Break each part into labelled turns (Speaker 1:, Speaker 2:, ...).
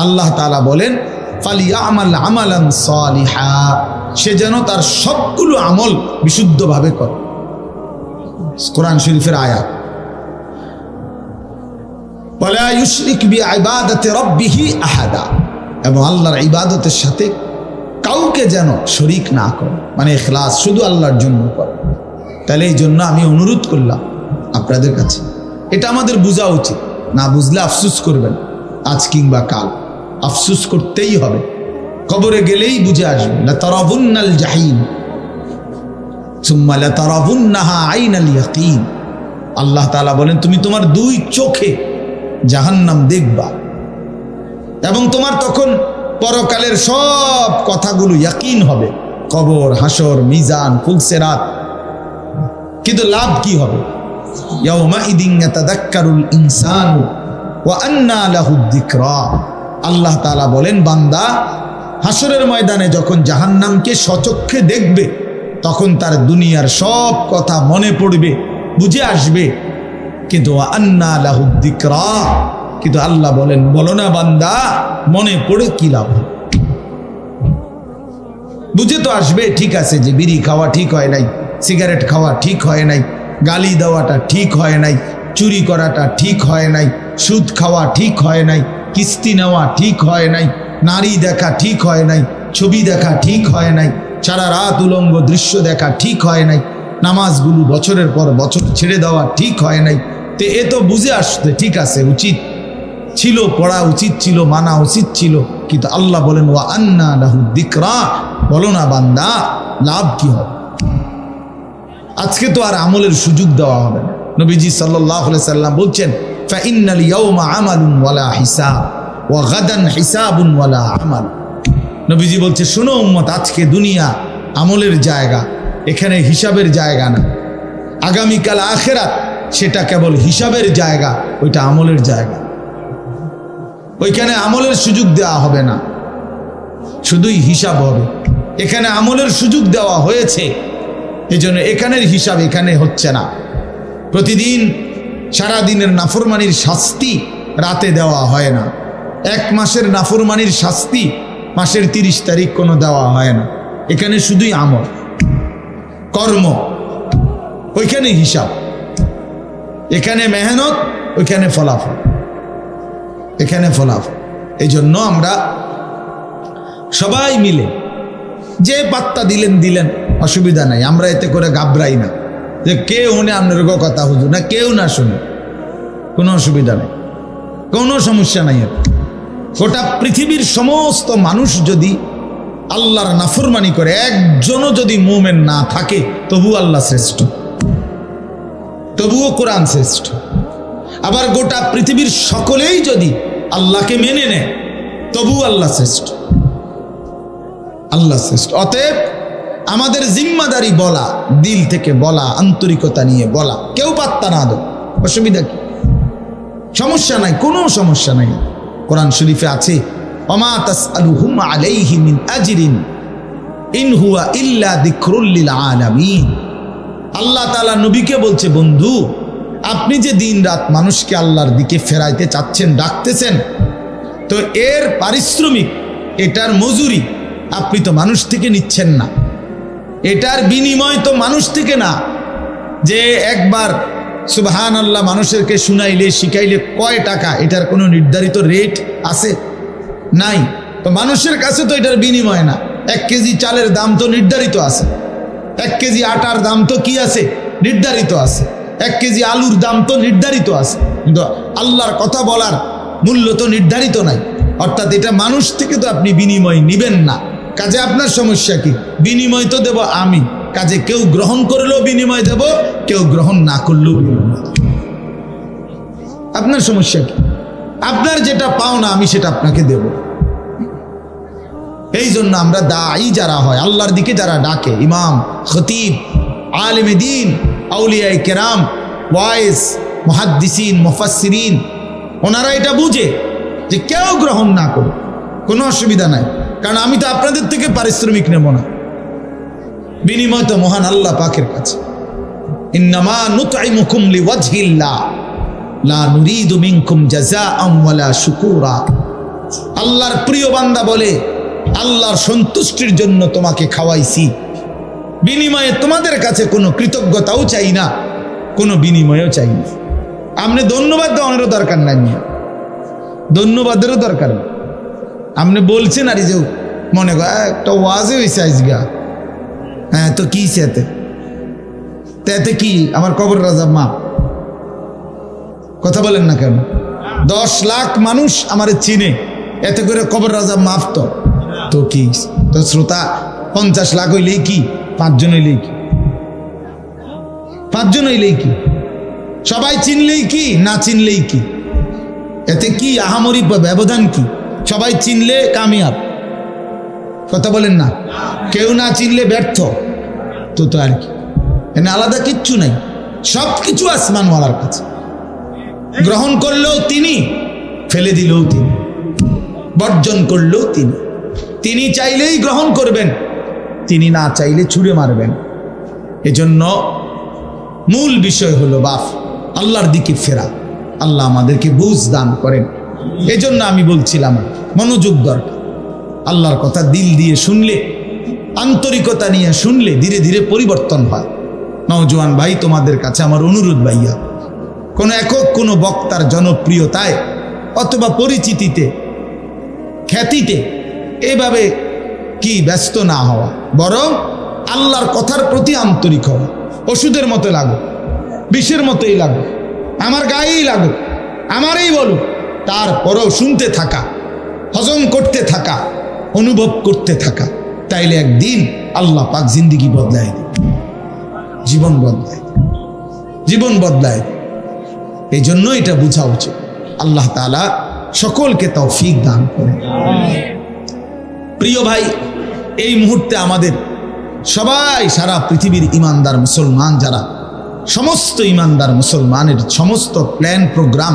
Speaker 1: আল্লাহ তাআলা বলেন ফালিয়ামাল আমালান সালিহা সে যেন তার সবগুলো আমল বিশুদ্ধভাবে করে। কোরআন শরীফের আয়াত। আহাদা এবং আল্লাহর ইবাদতের সাথে কাউকে যেন শরিক না করে। মানে ইখলাস শুধু আল্লাহর জন্য করে। তাহলে এই জন্য আমি অনুরোধ করলাম আপনাদের কাছে। এটা আমাদের বোঝা উচিত। না বুঝলে আফসুস করবেন আজ কিংবা কাল। আফসুস করতেই হবে। কবরে গেলেই বুঝে আসবে লাতারাবুন্নাহা আইনাল ইয়াকিন। আল্লাহ তাআলা বলেন, তুমি তোমার দুই চোখে জাহান্নাম দেখবা এবং তোমার তখন পরকালের সব কথাগুলো ইয়াকিন হবে। কবর হাসর মিজান, ফুলসেরাত। কিন্তু লাভ কি হবে? ইনসানু ওয়া আন্না লাহু যিকরা। আল্লাহ তালা বলেন, বান্দা, হাসরের ময়দানে যখন জাহান্নামকে সচক্ষে দেখবে, তখন তার দুনিয়ার সব কথা মনে পড়বে, বুঝে আসবে। কিন্তু আন্না লাহু কিন্তু আল্লাহ বলেন, বলো না বান্দা, মনে পড়ে কি লাভ? বুঝে তো আসবে, ঠিক আছে যে বিড়ি খাওয়া ঠিক হয় নাই, সিগারেট খাওয়া ঠিক হয় নাই, গালি দেওয়াটা ঠিক হয় নাই, চুরি করাটা ঠিক হয় নাই, সুদ খাওয়া ঠিক হয় নাই কিস্তি নেওয়া ঠিক হয় নাই, নারী দেখা ঠিক হয় নাই, ছবি দেখা ঠিক হয় নাই, সারা রাত উলঙ্গ দৃশ্য দেখা ঠিক হয় নাই, নামাজগুলো বছরের পর বছর ছেড়ে দেওয়া ঠিক হয় নাই। তে এ তো বুঝে আসতে ঠিক আছে, উচিত ছিল, পড়া উচিত ছিল, মানা উচিত ছিল, কিন্তু আল্লাহ বলেন, ওয়া আন্না লাহু দিকরা বলো না বান্দা, লাভ কি হবে? আজকে তো আর আমলের সুযোগ দেওয়া হবে না। নবীজি সাল্লাহ সাল্লাম বলছেন ফাইন্নাল ইয়াউমা আমালুন ওয়ালা হিসাব ওয়া গাদান হিসাবুন ওয়ালা আমাল নবীজি বলছে, শোনো উম্মত, আজকে দুনিয়া আমলের জায়গা, এখানে হিসাবের জায়গা না। আগামীকাল আখেরাত সেটা কেবল হিসাবের জায়গা, ওইটা আমলের জায়গা। ওইখানে আমলের সুযোগ দেওয়া হবে না। শুধুই হিসাব হবে। এখানে আমলের সুযোগ দেওয়া হয়েছে। এই জন্য এখানের হিসাব এখানে হচ্ছে না। প্রতিদিন সারা দিনের নাফরমানির শাস্তি রাতে দেওয়া হয় না। এক মাসের নাফরমানির শাস্তি মাসের তিরিশ তারিখ কোনো দেওয়া হয় না। এখানে শুধুই আমল। কর্ম। ওইখানে হিসাব। এখানে মেহনত, ওইখানে ফলাফল। এখানে ফলাফল। এই জন্য আমরা সবাই মিলে যে পাত্তা দিলেন দিলেন, অসুবিধা নাই। আমরা এতে করে ঘাবড়াই না। যে কে শুনে আপনার কথা হুজুর, না কেউ না শুনে। কোনো অসুবিধা নেই। কোনো সমস্যা নাই। গোটা পৃথিবীর সমস্ত মানুষ যদি আল্লাহর নাফরমানি করে, একজনও যদি মোমেন না থাকে তবু আল্লাহ শ্রেষ্ঠ। তবুও কোরআন শ্রেষ্ঠ। আবার গোটা পৃথিবীর সকলেই যদি আল্লাহকে মেনে নেয় তবু আল্লাহ শ্রেষ্ঠ। আল্লাহ শ্রেষ্ঠ। অতএব আমাদের জিম্মাদারি বলা, দিল থেকে বলা, আন্তরিকতা নিয়ে বলা, কেউ পাত্তা না দো অসুবিধা কি? সমস্যা নাই, কোনো সমস্যা নাই। কোরআন শরীফে আছে অমা তাসআলুহুম আলাইহি মিন আজরিন ইন হুয়া ইল্লা যিকরুল লিল আলামিন। আল্লাহ তাআলা নবীকে বলছে, বন্ধু, আপনি যে দিন রাত মানুষকে আল্লাহর দিকে ফেরাইতে চাচ্ছেন, ডাকতেছেন, তো এর পারিশ্রমিক, এটার মজুরি আপনি তো মানুষ থেকে নিচ্ছেন না। এটার বিনিময় তো মানুষ থেকে না। যে একবার সুবহান আল্লাহ মানুষেরকে শুনাইলে, শিখাইলে কয় টাকা, এটার কোনো নির্ধারিত রেট আছে? নাই। তো মানুষের কাছে তো এটার বিনিময় না। এক কেজি চালের দাম তো নির্ধারিত আছে। এক কেজি আটার দাম তো কি আছে? নির্ধারিত আছে। এক কেজি আলুর দাম তো নির্ধারিত আছে। কিন্তু আল্লাহর কথা বলার মূল্য তো নির্ধারিত নাই। অর্থাৎ এটা মানুষ থেকে তো আপনি বিনিময় নিবেন না। কাজে আপনার সমস্যা কি? বিনিময় তো দেব আমি। কাজে কেউ গ্রহণ করলেও বিনিময় দেব, কেউ গ্রহণ না করলেও। আপনার সমস্যা কি? আপনার যেটা পাও না, আমি সেটা আপনাকে দেব। এই জন্য আমরা দায়ী যারা হয়, আল্লাহর দিকে যারা ডাকে, ইমাম, খতিব, আলেম দিন আউলিয়াই কেরাম, ওয়াইস, মহাদ্দিসিন, মুফাসসিরিন, ওনারা এটা বুঝে যে কেউ গ্রহণ না করে কোনো অসুবিধা নাই। কারণ আমি তো আপনাদের থেকে পারিশ্রমিক নেব না। বিনিময় তো মহান আল্লাহ পাকের কাছে। ইন্নামা নুতঈমুকুম লিওয়াজহিল্লাহ। লা নুরিদু মিনকুম জাযাআম ওয়ালা শুকুরা। আল্লাহর প্রিয় বান্দা বলে, আল্লাহর সন্তুষ্টির জন্য তোমাকে খাওয়াইছি। বিনিময়ে তোমাদের কাছে কোনো কৃতজ্ঞতাও চাই না, কোনো বিনিময়ও চাই না। আপনি ধন্যবাদ দেওয়ানোরও দরকার নাই। ধন্যবাদেরও দরকার নেই। আপনি বলছেন আর যে মনে কর একটা ওয়াজে হয়েছে আজগা। হ্যাঁ তো কি সেতে এতে? কি? আমার কবর রাজা, মা। কথা বলেন না কেন? দশ লাখ মানুষ আমার চিনে। এতে করে কবর রাজা মাফ তো। তো কি তো শ্রোতা, পঞ্চাশ লাখ হইলেই কি? পাঁচজন হইলেই কি? পাঁচজন হইলেই কি? সবাই চিনলেই কি, না চিনলেই কি? এতে কি আহামরি ব্যবধান কি? সবাই চিনলে কামিয়াব। কথা বলেন না। কেউ না চিনলে ব্যর্থ। তো তো আর কি। এখানে আলাদা কিচ্ছু নাই। সব কিছু আসমানওয়ালার কাছে। গ্রহণ করলেও তিনি, ফেলে দিলেও তিনি। বর্জন করলেও তিনি। তিনি চাইলেই গ্রহণ করবেন। তিনি না চাইলে ছুঁড়ে মারবেন। এজন্য মূল বিষয় হলো বাফ। আল্লাহর দিকে ফেরা। আল্লাহ আমাদেরকে বুঝ দান করেন। এজন্য আমি বলছিলাম, মনোযোগ দরকার। আল্লাহর কথা দিল দিয়ে শুনলে, আন্তরিকতা নিয়ে শুনলে ধীরে ধীরে পরিবর্তন হয়। নওজোয়ান ভাই, তোমাদের কাছে আমার অনুরোধ ভাইয়া, কোনো একক, কোনো বক্তার জনপ্রিয়তায় অথবা পরিচিতিতে, খ্যাতিতে এভাবে কি ব্যস্ত না হওয়া, বরং আল্লাহর কথার প্রতি আন্তরিক হওয়া, ওষুধের মতো লাগো বিষের মতোই লাগো আমার গায়েই লাগো আমারই বলো তারপরেও শুনতে থাকা, হজম করতে থাকা, অনুভব করতে থাকা, তাইলে একদিন আল্লাহ পাক জিন্দিগি বদলায় জীবন বদলায় জীবন বদলায় এই জন্য এটা বোঝা উচিত। আল্লাহ তাআলা সকলকে তৌফিক দান করে প্রিয় ভাই, এই মুহূর্তে আমাদের সবাই, সারা পৃথিবীর ইমানদার মুসলমান যারা, সমস্ত ইমানদার মুসলমানের সমস্ত প্ল্যান, প্রোগ্রাম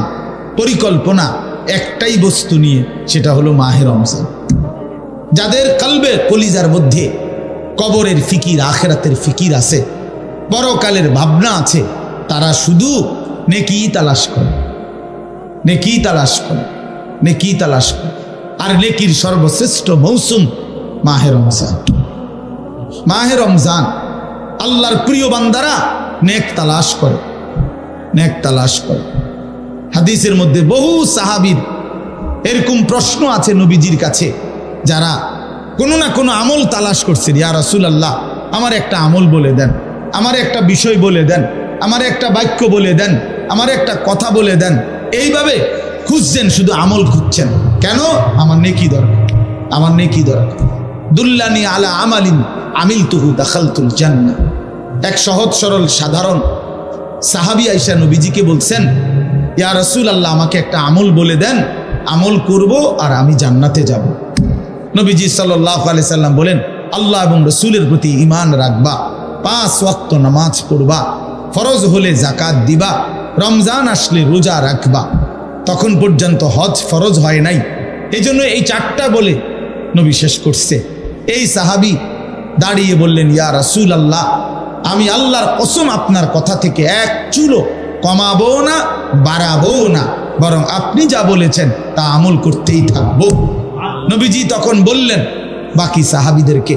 Speaker 1: পরিকল্পনা একটাই বস্তু নিয়ে, সেটা হলো মাহের রমজান যাদের কালবে কলিজার মধ্যে কবরের ফিকির, আখেরাতের ফিকির আছে, পরকালের ভাবনা আছে, তারা শুধু নেকি তালাশ করে। নেকি তালাশ করে নেকি তালাশ করে। আর নেকির সর্বশ্রেষ্ঠ মৌসুম মাহের রমজান। মাহে রমজান আল্লাহর প্রিয় বান্দারা নেক তালাশ করে, নেক তালাশ করে। হাদিসের মধ্যে বহু সাহাবীর এরকম প্রশ্ন আছে নবীজির কাছে, যারা কোনো না কোনো আমল তালাশ করছেন, ইয়া রাসূল আল্লাহ আমার একটা আমল বলে দেন, আমার একটা বিষয় বলে দেন, আমার একটা বাক্য বলে দেন, আমার একটা কথা বলে দেন। এইভাবে খুঁজছেন, শুধু আমল খুঁজছেন। কেন? আমার নেকি দরকার, আমার নেকি দরকার। দুল্লানি আলা আমালিন আমিল তুহু দাখালতুল জান্না এক সহজ সরল সাধারণ সাহাবি আইসা নবীজিকে বলছেন ইয়া রসুল আল্লাহ আমাকে একটা আমল বলে দেন, আমল করব আর আমি জান্নাতে যাব। নবীজি সাল্লাহ আলি সাল্লাম বলেন, আল্লাহ এবং রসুলের প্রতি ইমান রাখবা, পাঁচ ওয়াক্ত নামাজ পড়বা, ফরজ হলে জাকাত দিবা, রমজান আসলে রোজা রাখবা। তখন পর্যন্ত হজ ফরজ হয় নাই। এই জন্য এই চারটা বলে নবী শেষ করছে। এই সাহাবি দাঁড়িয়ে বললেন, ইয়া রাসূল আল্লাহ আমি আল্লাহর কসম আপনার কথা থেকে এক চুলো কমাবো না বাড়াবো না বরং আপনি যা বলেছেন তা আমল করতেই থাকব। নবীজি তখন বললেন বাকি সাহাবিদেরকে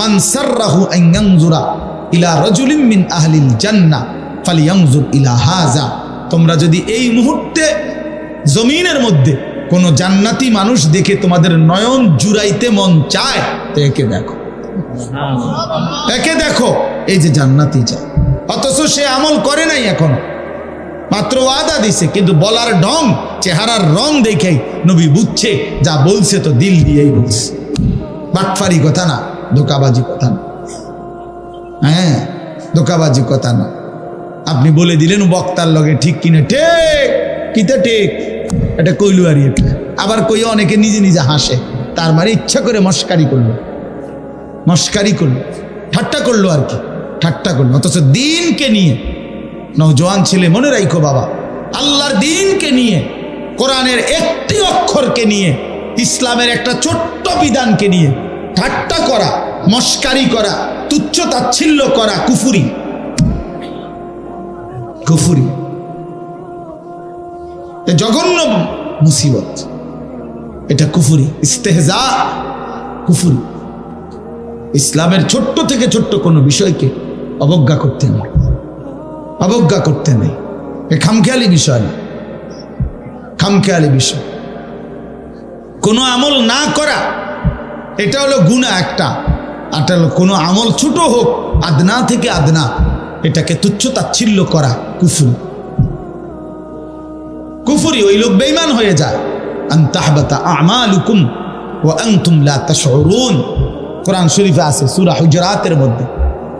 Speaker 1: মান সাররাহু আন ইলা রাজুলিন মিন আহলিল জান্নাহ ফালিয়ানজুর ইলা তোমরা যদি এই মুহূর্তে জমিনের মধ্যে কোনো জান্নাতি মানুষ দেখে তোমাদের নয়ন জুড়াইতে মন চায় তো একে দেখো। একে দেখো এই যে জান্নাতি যায় অথচ সে আমল করে নাই এখন। মাত্র ওয়াদা দিছে, কিন্তু বলার ঢং, চেহারার রং দেখেই নবী বুঝছে, যা বলছে তো দিল দিয়েই বলছে। বাটফারি কথা না, ধোকাবাজি কথা না। হ্যাঁ ধোকাবাজি কথা না। আপনি বলে দিলেন বক্তার লগে ঠিক কিনে, ঠিক, কিতা ঠিক? এটা কইলু আর এটা আবার কই অনেকে নিজে নিজে হাসে, তার মানে ইচ্ছা করে মস্কারি করল। মস্কারি করল। ঠাট্টা করল আর কি, ঠাট্টা করল। অথচ দিনকে নিয়ে নৌজওয়ান ছেলে, মনে রাখো বাবা। আল্লাহর দিনকে নিয়ে, কোরআনের একটি অক্ষরকে নিয়ে, ইসলামের একটা ছোট্ট বিধানকে নিয়ে, ঠাট্টা করা, মস্কারি করা, তুচ্ছ তাচ্ছিল্য করা, কুফুরি। কুফুরি। জঘন্য মুসিবত। এটা কুফুরি, ইস্তেহজা কুফুরি। ইসলামের ছোট্ট থেকে ছোট্ট কোনো বিষয়কে অবজ্ঞা করতে নেই অবজ্ঞা করতে নেই। এ খামখেয়ালি বিষয় খামখেয়ালি বিষয়। কোনো আমল না করা, এটা হলো গুণা একটা। আর কোনো আমল ছোট হোক, আদনা থেকে আদনা, এটাকে তুচ্ছ তাচ্ছিল্য করা কুফুরি। কুফুরি, ওই লোক বেইমান হয়ে যায়। আন্তাহবাতা আমালুকুম ও আনতুম লা কোরআন শরীফে আছে, সূরা হুজরাতের মধ্যে।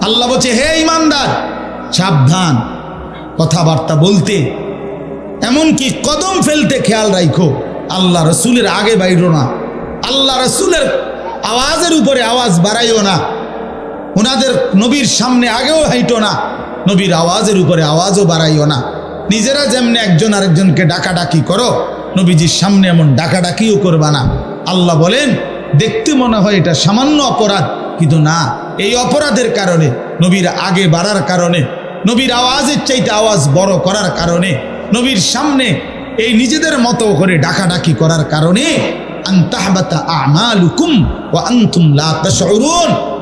Speaker 1: আল্লাহ বলছে, হে ইমানদার সাবধান কথাবার্তা বলতে। এমনকি কদম ফেলতে খেয়াল রাখো আল্লাহ রসুলের আগে বাইরো না, আল্লাহ রসুলের আওয়াজের উপরে আওয়াজ বাড়াইও না, ওনাদের নবীর সামনে আগেও হাইটো না, নবীর আওয়াজের উপরে আওয়াজও বাড়াইও না। নিজেরা যেমনি একজন আরেকজনকে ডাকাডাকি করো, নবীজির সামনে এমন ডাকাডাকিও করবা না। আল্লাহ বলেন, দেখতে মনে হয় এটা সামান্য অপরাধ, কিন্তু না, এই অপরাধের কারণে, নবীর আগে বাড়ার কারণে নবীর আওয়াজের চাইতে আওয়াজ বড় করার কারণে, নবীর সামনে এই নিজেদের মতো করে ডাকাডাকি করার কারণে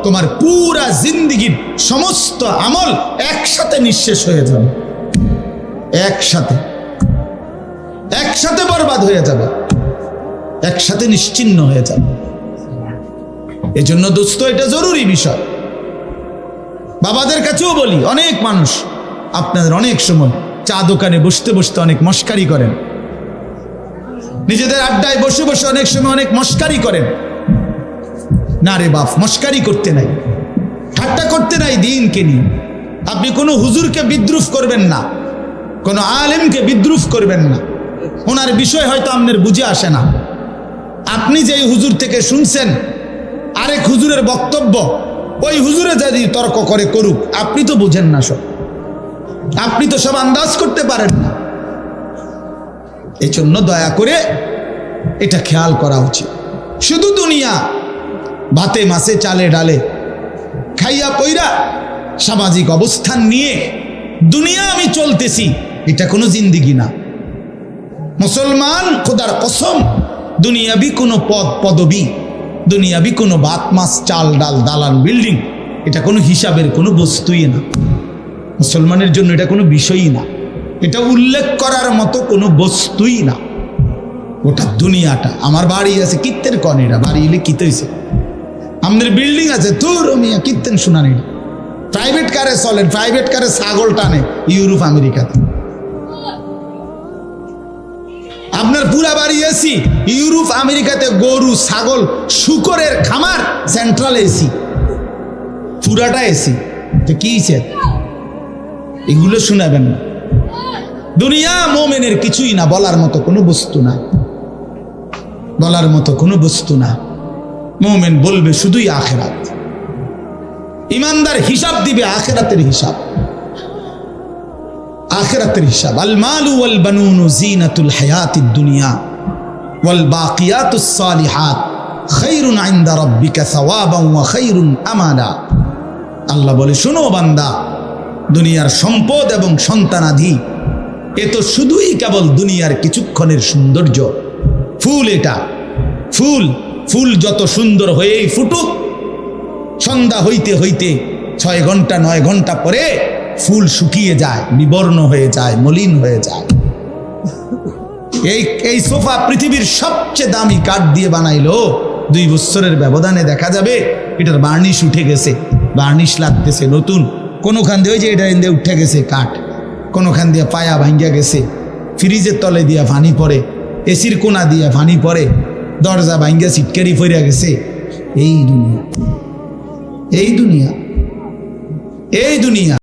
Speaker 1: তোমার পুরা জিন্দেগীর সমস্ত আমল একসাথে নিঃশেষ হয়ে যাবে। একসাথে। একসাথে বরবাদ হয়ে যাবে। একসাথে নিশ্চিন্ন হয়ে যাবে। এজন্য দোস্ত, এটা জরুরি বিষয়। বাবাদের কাছেও বলি, অনেক মানুষ আপনাদের অনেক সময় চা দোকানে বসতে বসতে অনেক মস্কারি করেন। নিজেদের আড্ডায় বসে বসে অনেক সময় অনেক মস্কারি করেন। না রে বাপ, মস্কারি করতে নাই। ঠাট্টা করতে নাই দিনকে নিয়ে। আপনি কোনো হুজুরকে বিদ্রুপ করবেন না। কোনো আলেমকে বিদ্রুপ করবেন না। ওনার বিষয় হয়তো আপনার বুঝে আসে না। আপনি যেই হুজুর থেকে শুনছেন, আরেক হুজুরের বক্তব্য ওই হুজুরে যদি তর্ক করে করুক, আপনি তো বুঝেন না সব। আপনি তো সব আন্দাজ করতে পারেন না। এই জন্য দয়া করে এটা খেয়াল করা উচিত। শুধু দুনিয়া, ভাতে মাসে চালে ডালে খাইয়া পইরা সামাজিক অবস্থান নিয়ে দুনিয়া আমি চলতেছি, এটা কোনো জিন্দিগি না। মুসলমান খোদার কসম, দুনিয়াবি কোনো পদ পদবি দুনিয়াবি কোনো ভাত মাছ, চাল, ডাল, দালান, বিল্ডিং, এটা কোনো হিসাবের, কোনো বস্তুই না। মুসলমানের জন্য এটা কোনো বিষয়ই না। এটা উল্লেখ করার মতো কোনো বস্তুই না। ওটা দুনিয়াটা, আমার বাড়ি আছে কীর্তের কন, এটা বাড়ি এলে কিতে হয়েছে আমাদের বিল্ডিং আছে তোর মিয়া কীর্তেন শুনানি। প্রাইভেট কারে চলেন প্রাইভেট কারে ছাগল টানে, ইউরোপ, আমেরিকাতে। আপনার পুরা বাড়ি এসি ইউরোপ, আমেরিকাতে গরু, ছাগল, শুকরের খামার সেন্ট্রাল এসি পুরাটা এসি তো কি? এগুলো শোনাবেন না। দুনিয়া মোমেনের কিছুই না, বলার মতো কোনো বস্তু না। বলার মতো কোনো বস্তু না। মোমেন বলবে শুধুই আখেরাত। ইমানদার হিসাব দিবে আখেরাতের হিসাব। আখেরাতের হিসাব। আল মালু ওয়াল বানুনু জিনাতুল হায়াতিদ দুনিয়া ওয়াল বাকিয়াতুস সালিহাত। খায়রুন ইনদা রাব্বিকা সাওয়াবান ওয়া খায়রুন আমালা। আল্লাহ বলে, শোনো বান্দা, দুনিয়ার সম্পদ এবং সন্তানাধি এ তো শুধুই কেবল দুনিয়ার কিছুক্ষণের সৌন্দর্য। ফুল এটা। ফুল ফুল যত সুন্দর হয়েই ফুটুক, সন্ধ্যা হইতে হইতে ছয় ঘণ্টা, নয় ঘণ্টা পরে ফুল শুকিয়ে যায় বিবর্ণ হয়ে যায়, মলিন হয়ে যায়। এই এই সোফা পৃথিবীর সবচেয়ে দামি কাঠ দিয়ে বানাইলো। দুই বছরের ব্যবধানে দেখা যাবে, এটার বার্নিশ উঠে গেছে, বার্নিশ লাগতেছে নতুন। কোনোখান দিয়ে ওই যে এটা দিয়ে উঠে গেছে কাঠ, কোনোখান দিয়ে পায়া ভাঙ্গিয়া গেছে। ফ্রিজের তলে দিয়া ফানি পড়ে, এসির কোনা দিয়া পানি পড়ে, দরজা ভাঙ্গিয়া সিটকারি ফইরা গেছে। এই দুনিয়া এই দুনিয়া এই দুনিয়া।